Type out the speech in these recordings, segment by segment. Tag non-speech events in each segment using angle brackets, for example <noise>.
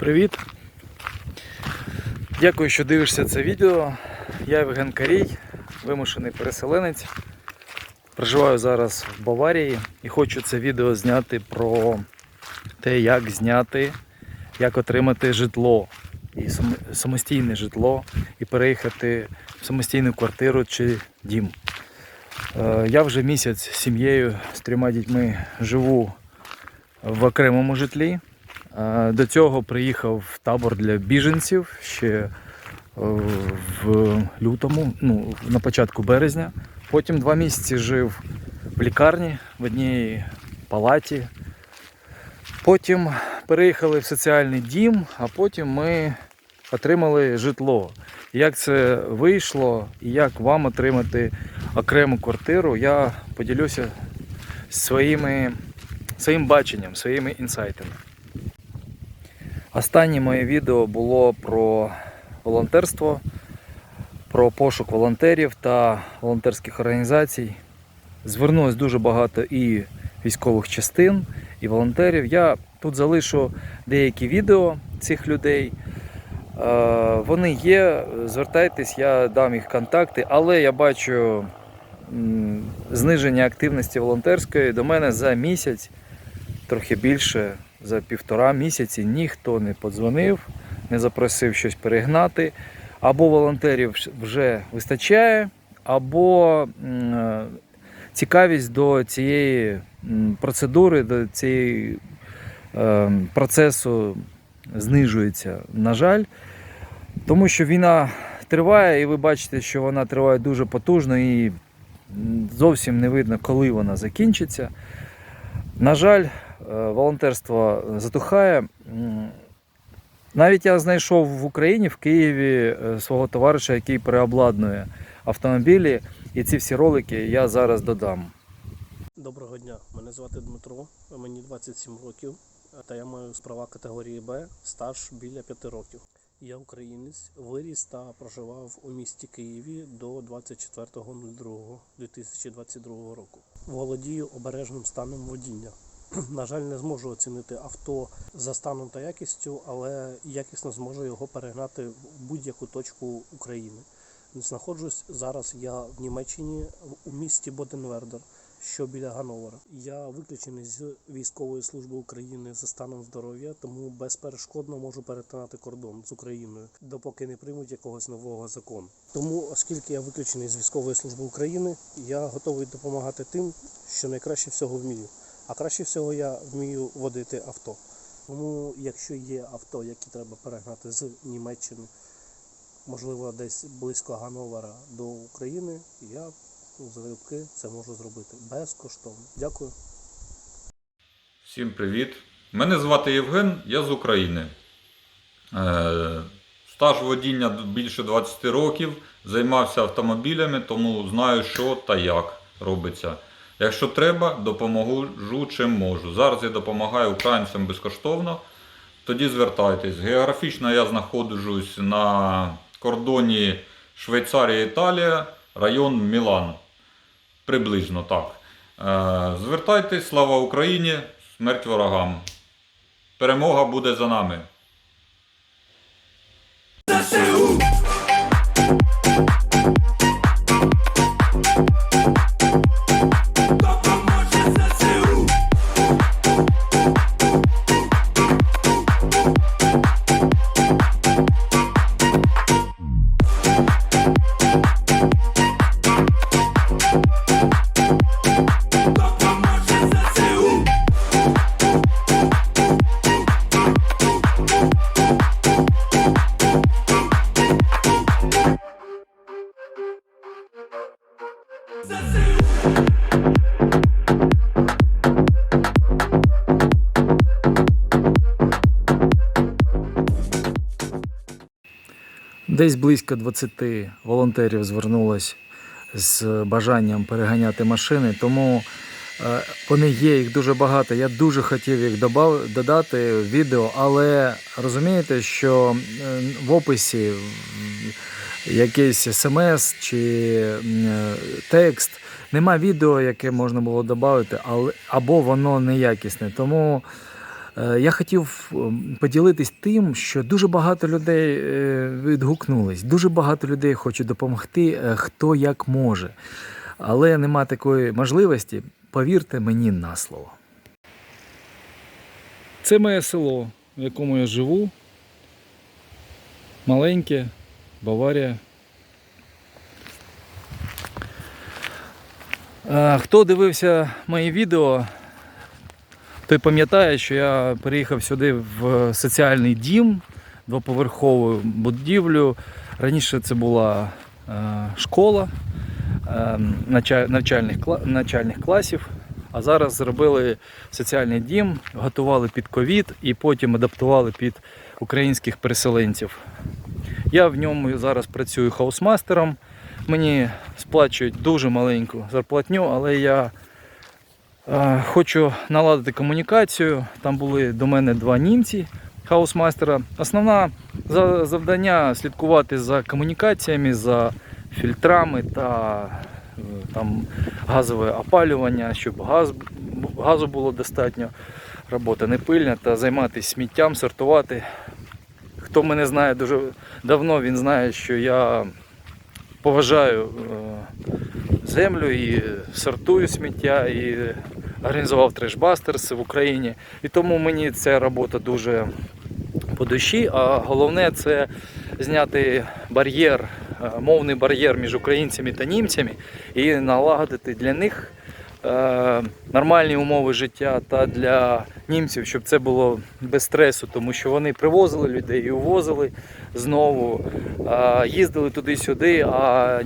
Привіт! Дякую, що дивишся це відео. Я Євген Карій, вимушений переселенець. Проживаю зараз в Баварії і хочу це відео зняти про те, як зняти, як отримати житло і самостійне житло і переїхати в самостійну квартиру чи дім. Е, Я вже місяць з сім'єю з трьома дітьми живу в окремому житлі. Е, До цього приїхав в табор для біженців ще е, в лютому, ну, на початку березня. Потім два місяці жив в лікарні в одній палаті. Потім переїхали в соціальний дім, а потім ми отримали житло. Як це вийшло і як вам отримати окрему квартиру, я поділюся своїми, своїм баченням, своїми інсайтами. Останнє моє відео було про волонтерство, про пошук волонтерів та волонтерських організацій. Звернулось дуже багато і військових частин, і волонтерів. Я тут залишу деякі відео цих людей. Е, Вони є, звертайтесь, я дам їх контакти, але я бачу зниження активності волонтерської до мене за місяць, трохи більше, за півтора місяці ніхто не подзвонив, не запросив щось перегнати. Або волонтерів вже вистачає, або е, цікавість до цієї процедури, до цієї е, процесу знижується, на жаль. Тому що війна триває, і ви бачите, що вона триває дуже потужно і зовсім не видно, коли вона закінчиться. На жаль, волонтерство затухає. Навіть я знайшов в Україні, в Києві, е, свого товариша, який переобладнує автомобілі, і ці всі ролики я зараз додам. Доброго дня, мене звати Дмитро, мені 27 років, та я маю права категорії Б, стаж біля 5 років. Я українець, виріс та проживав у місті Києві до 24.02.2022 року. Володію обережним станом водіння. <clears throat> На жаль, не зможу оцінити авто за станом та якістю, але якісно зможу його перегнати в будь-яку точку України. Знаходжусь зараз я в Німеччині у місті Боденвердер, що біля Гановера. Я виключений з військової служби України за станом здоров'я, тому безперешкодно можу перетинати кордон з Україною, допоки не приймуть якогось нового закону. Тому, оскільки я виключений з військової служби України, я готовий допомагати тим, що найкраще всього вмію. А краще всього я вмію водити авто. Тому, якщо є авто, які треба перегнати з Німеччини, можливо, десь близько Гановера до України, я залюбки це можу зробити безкоштовно. Дякую. Всім привіт! Мене звати Євген, я з України. Е, Стаж водіння більше 20 років, займався автомобілями, тому знаю, що та як робиться. Якщо треба, допоможу чим можу. Зараз я допомагаю українцям безкоштовно. Тоді звертайтесь. Географічно я знаходжусь на кордоні Швейцарія Італія, район Мілан. Приблизно так. Е, Звертайтесь, слава Україні, смерть ворогам. Перемога буде за нами. Десь близько 20 волонтерів звернулось з бажанням переганяти машини, тому е, вони є, їх дуже багато. Я дуже хотів їх додати в відео, але розумієте, що в описі якийсь смс чи е, текст, нема відео, яке можна було додати, або воно неякісне. Тому Я хотів м, поділитись тим, що дуже багато людей е, відгукнулись, дуже багато людей хочуть допомогти, е, хто як може. Але нема такої можливості, повірте мені на слово. Це моє село, в якому я живу. Маленьке, Баварія. Е, Хто дивився мої відео, той пам'ятає, що я переїхав сюди в соціальний дім, двоповерхову будівлю. Раніше це була е, школа е, навчальних, навчальних класів, а зараз зробили соціальний дім, готували під ковід і потім адаптували під українських переселенців. Я в ньому зараз працюю хаусмастером. Мені сплачують дуже маленьку зарплатню, але я хочу наладити комунікацію. Там були до мене два німці хаусмастера. Основне завдання слідкувати за комунікаціями, за фільтрами та е, там, газове опалювання, щоб газ, газу було достатньо, робота не пильна та займатися сміттям, сортувати. Хто мене знає дуже давно, він знає, що я поважаю е, землю і сортую сміття, і організував трешбастерс в Україні. І тому мені ця робота дуже по душі. А головне це зняти бар'єр, е, мовний бар'єр між українцями та німцями і налагодити для них е, нормальні умови життя та для німців, щоб це було без стресу, тому що вони привозили людей і увозили знову, е, їздили туди-сюди, а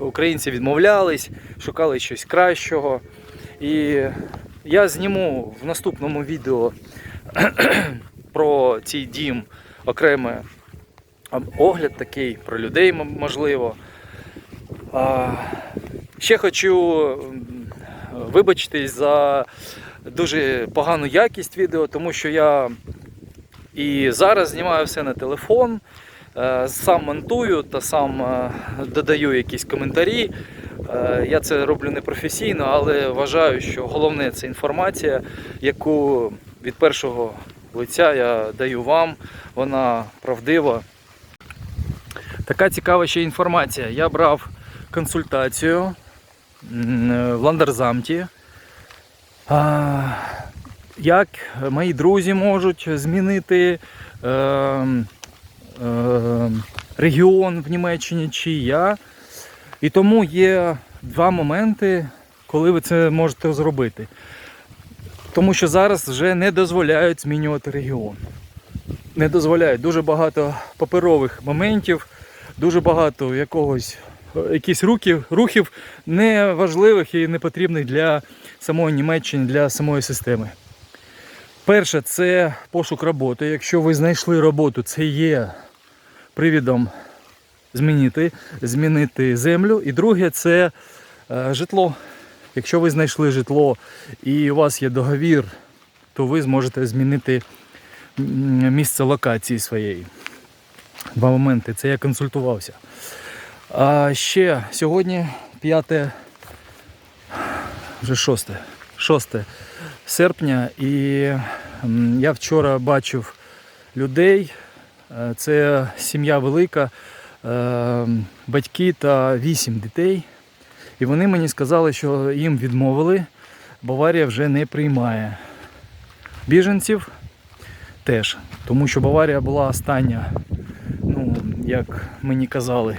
українці відмовлялись, шукали щось кращого. І я зніму в наступному відео <clears throat> про цей дім окреме огляд такий, про людей можливо. Ще хочу вибачитись за дуже погану якість відео, тому що я і зараз знімаю все на телефон, сам монтую та сам е, додаю якісь коментарі. Е, Я це роблю непрофесійно, але вважаю, що головне це інформація, яку від першого лиця я даю вам. Вона правдива. Така цікава ще інформація. Я брав консультацію е, в Ландерзамті. Як мої друзі можуть змінити е, е, регіон в Німеччині чи я. І тому є два моменти, коли ви це можете зробити. Тому що зараз вже не дозволяють змінювати регіон. Не дозволяють дуже багато паперових моментів, дуже багато якогось е, якісь рухів, рухів неважливих і непотрібних для самої Німеччини, для самої системи. Перше, це пошук роботи. Якщо ви знайшли роботу, це є привідом змінити, змінити землю. І друге це е, житло. Якщо ви знайшли житло і у вас є договір, то ви зможете змінити місце локації своєї. Два моменти. Це я консультувався. А ще сьогодні 5, вже 6, 6 серпня, і я вчора бачив людей. Е, Це сім'я велика, е, батьки та вісім дітей. І вони мені сказали, що їм відмовили, Баварія вже не приймає біженців теж. Тому що Баварія була остання, ну, як мені казали.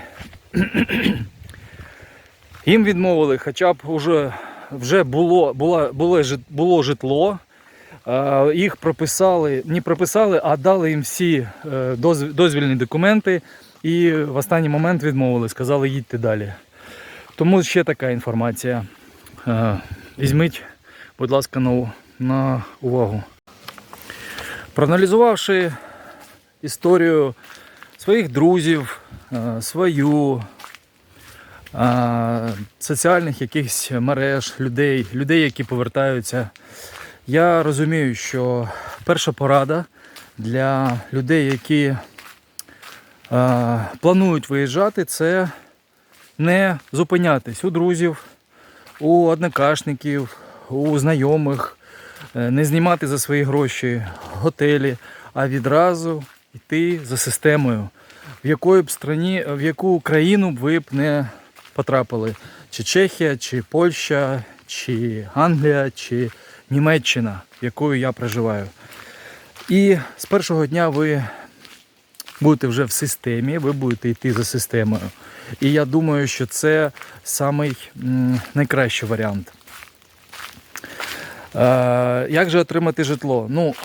Їм відмовили, хоча б вже було, було, було, було житло. Їх прописали, не прописали, а дали їм всі е, дозвільні документи і в останній момент відмовили, сказали, їдьте далі. Тому ще така інформація. Е, Візьміть, будь ласка, на, увагу. Проаналізувавши історію своїх друзів, е, свою, соціальних якихось мереж, людей, людей, які повертаються, я розумію, що перша порада для людей, які е, планують виїжджати, це не зупинятись у друзів, у однокашників, у знайомих, е, не знімати за свої гроші готелі, а відразу йти за системою, в якої б страні, в яку країну б ви б не потрапили. Чи Чехія, чи Польща, чи Англія, чи Німеччина, якою я проживаю. І з першого дня ви будете вже в системі, ви будете йти за системою. І я думаю, що це самий найкращий варіант. Е, як же отримати житло? Ну,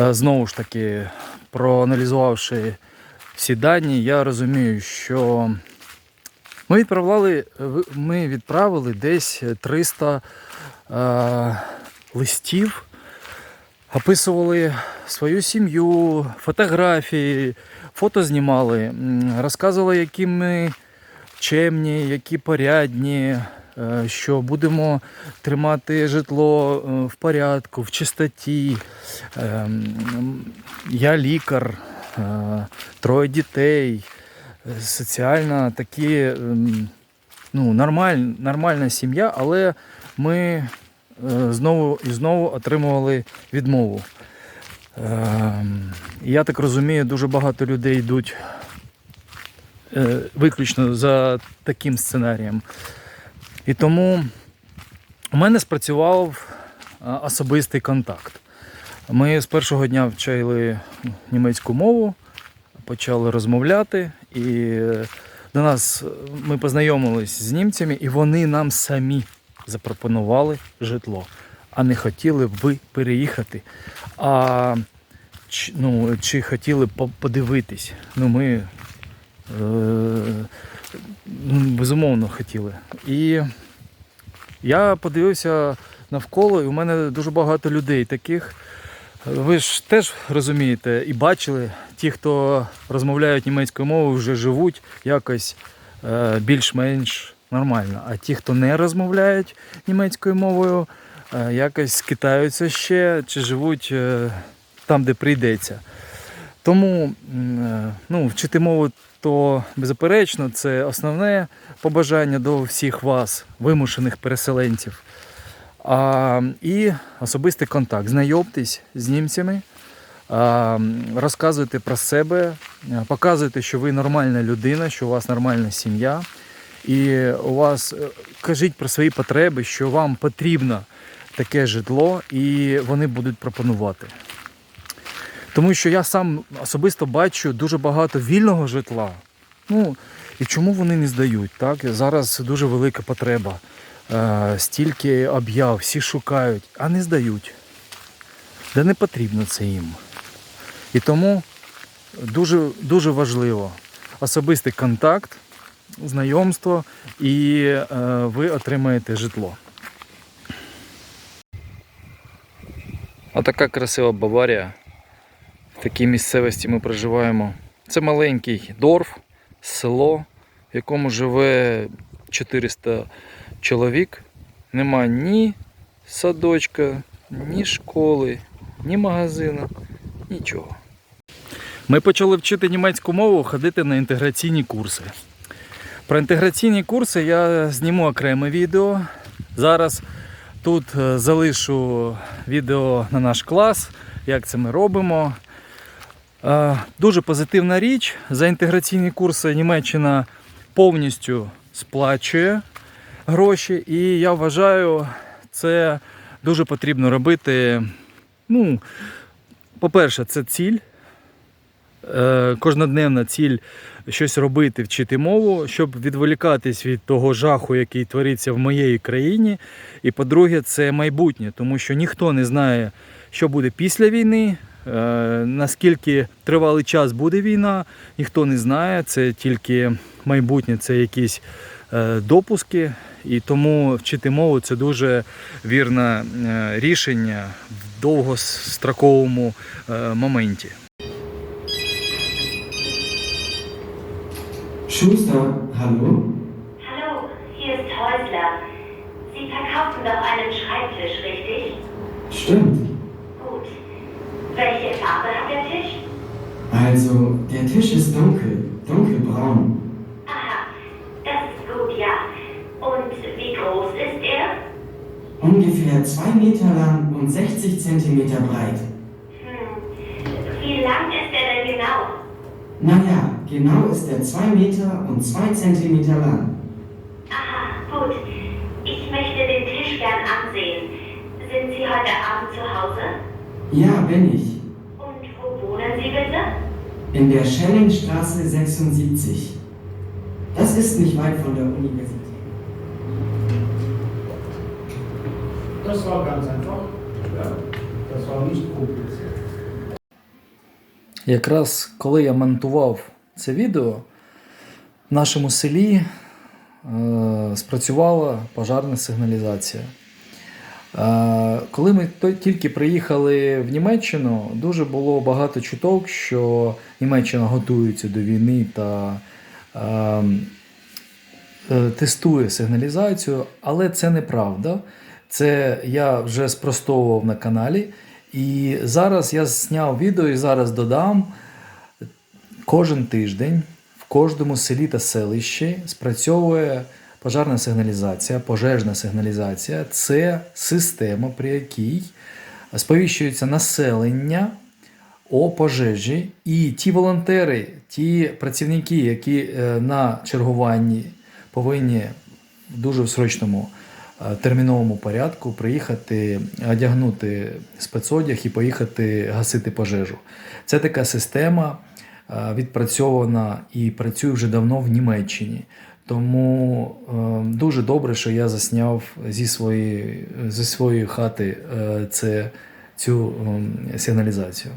е, знову ж таки, проаналізувавши всі дані, я розумію, що ми відправляли, ми відправили десь 300 е, листів, описували свою сім'ю, фотографії, фото знімали, розказували, які ми чемні, які порядні, е, що будемо тримати житло е, в порядку, в чистоті. Ем, Я лікар, е, троє дітей, соціальна такі ем, ну, нормаль, нормальна сім'я, але ми е, знову і знову отримували відмову. Ем, Я так розумію, дуже багато людей йдуть е, виключно за таким сценарієм. І тому у мене спрацював е, особистий контакт. Ми з першого дня вчили німецьку мову, почали розмовляти, і до нас е, ми познайомились з німцями, і вони нам самі запропонували житло, а не хотіли б переїхати. А ну, чи хотіли по- подивитись? Ну, ми е, ну, безумовно хотіли. І я подивився навколо, і у мене дуже багато людей таких. Ви ж теж розумієте і бачили, ті, хто розмовляють німецькою мовою, вже живуть якось е, більш-менш нормально. А ті, хто не розмовляють німецькою мовою, е, якось скитаються ще чи живуть е, там, де прийдеться. Тому ну, вчити мову то беззаперечно, це основне побажання до всіх вас, вимушених переселенців. А, і особистий контакт. Знайомтесь з німцями, а, розказуйте про себе, показуйте, що ви нормальна людина, що у вас нормальна сім'я. І у вас е, кажіть про свої потреби, що вам потрібно таке житло, і вони будуть пропонувати. Тому що я сам особисто бачу дуже багато вільного житла. Ну, і чому вони не здають? Так? Зараз дуже велика потреба. Е, стільки об'яв, всі шукають, а не здають. Де не потрібно це їм. І тому дуже, дуже важливо особистий контакт, знайомство, і е, ви отримаєте житло. А така красива Баварія. В такій місцевості ми проживаємо. Це маленький Дорф, село, в якому живе 400 чоловік. Нема ні садочка, ні школи, ні магазину, нічого. Ми почали вчити німецьку мову, ходити на інтеграційні курси. Про інтеграційні курси я зніму окреме відео. Зараз тут е, залишу відео на наш клас, як це ми робимо. Е, Дуже позитивна річ. За інтеграційні курси Німеччина повністю сплачує гроші, і я вважаю, це дуже потрібно робити. Ну, по-перше, це ціль. Е, Кожнодневна ціль щось робити, вчити мову, щоб відволікатись від того жаху, який твориться в моїй країні. І по-друге, це майбутнє, тому що ніхто не знає, що буде після війни, е, наскільки тривалий час буде війна, ніхто не знає. Це тільки майбутнє, це якісь допуски. І тому вчити мову це дуже вірне е, рішення в довгостроковому е, моменті. Schuster, hallo? Hallo, hier ist Häusler. Sie verkaufen doch einen Schreibtisch, richtig? Stimmt. Gut. Welche Farbe hat der Tisch? Also, der Tisch ist dunkel, dunkelbraun. Ungefähr ungefähr 2 Meter lang und 60 Zentimeter breit. Hm. Wie lang ist er denn genau? Naja, genau ist er 2 Meter und 2 Zentimeter lang. Aha, gut. Ich möchte den Tisch gern ansehen. Sind Sie heute Abend zu Hause? Ja, bin ich. Und wo wohnen Sie bitte? In der Schellingstraße 76. Das ist nicht weit von der Universität. Das war ganz einfach. Das war nicht kompliziert. Якраз коли я монтував це відео, в нашому селі е, спрацювала пожарна сигналізація. Е, коли ми тільки приїхали в Німеччину, дуже було багато чуток, що Німеччина готується до війни та е, е, тестує сигналізацію, але це неправда. Це я вже спростовував на каналі. І зараз я зняв відео і зараз додам. Кожен тиждень в кожному селі та селищі спрацьовує пожежна сигналізація, пожежна сигналізація. Це система, при якій сповіщується населення о пожежі, і ті волонтери, ті працівники, які е, на чергуванні повинні в дуже срочному е, терміновому порядку приїхати, одягнути спецодяг і поїхати гасити пожежу. Це така система е, відпрацьована і працює вже давно в Німеччині. Тому е, дуже добре, що я засняв зі своєї, зі своєї хати е, це, цю е, сигналізацію.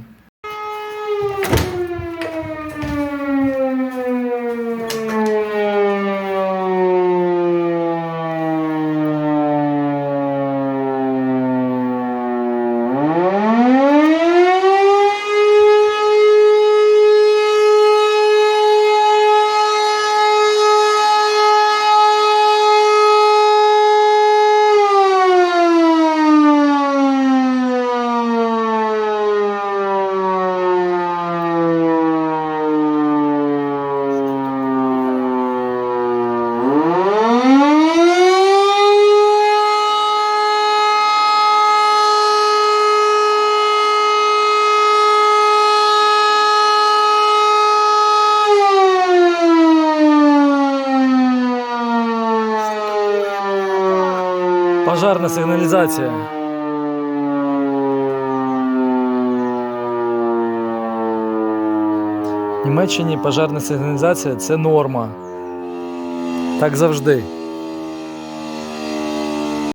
Пожарна сигналізація. В Німеччині пожарна сигналізація це норма. Так завжди.